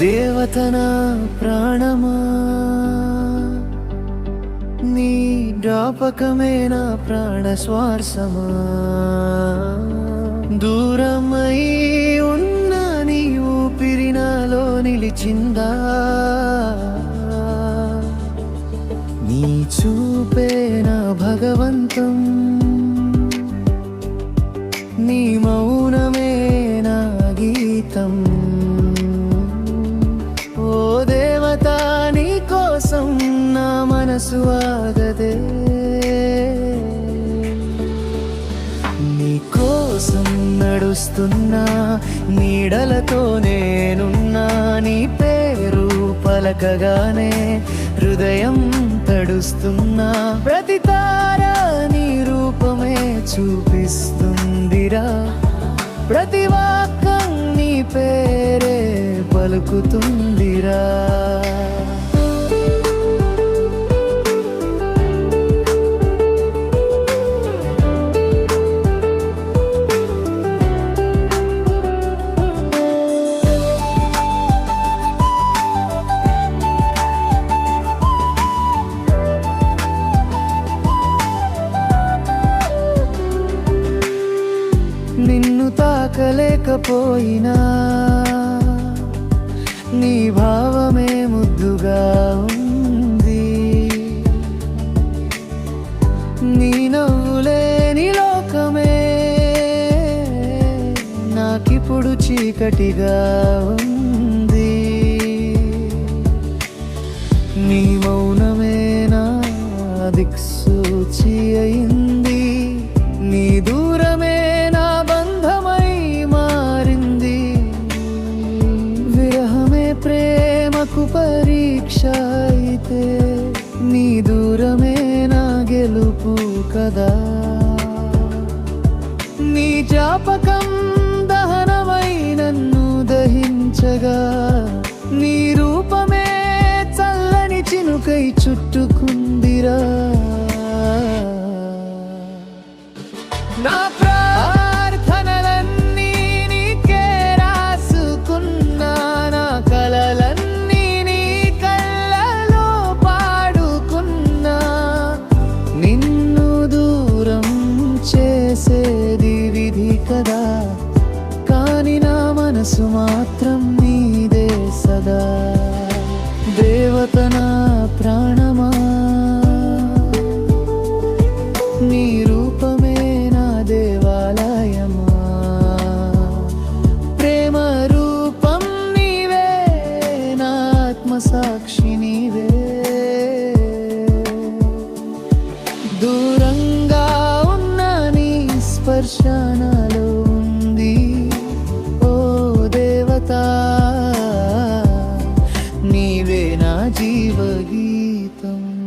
దేవతనా ప్రాణమా? నీ జ్ఞాపకమే నా ప్రాణ దూరమై ఉన్న నీ ఊపిరి నాలో నిలిచిందా? నీ చూపే నా భగవంతం. నీ మౌ స్వాగతే మనసు ఆగదే నడుస్తున్నా నీడలతో నేనున్నా నీ పేరు పలకగానే హృదయం తడుస్తున్నా. ప్రతి తార నీ రూపమే చూపిస్తుందిరా. ప్రతి వాక్కం నీ పేరే పలుకుతుందిరా. నిన్ను తాకలేకపోయినా. నీ భావమే ముద్దుగా ఉంది. నీ నవ్వులేని లోకమే నాకిప్పుడు చీకటిగా ఉంది. నీ మౌనమే నా దిక్సూచి అయింది. నీ జాపకం దహనమై నన్ను దహించగా నీ రూపమే చల్లని చినుకై చుట్టూ కదా కాని నా మనసు మాత్రం నీదే సదా. దేవత నా ప్రాణమా. నీ రూపమే నా దేవాలయమా. ప్రేమ రూపం నీవే నా ఆత్మసాక్షి నీవే. దూరంగా ఉన్న నీ స్పర్శ నీవే నా జీవగీతం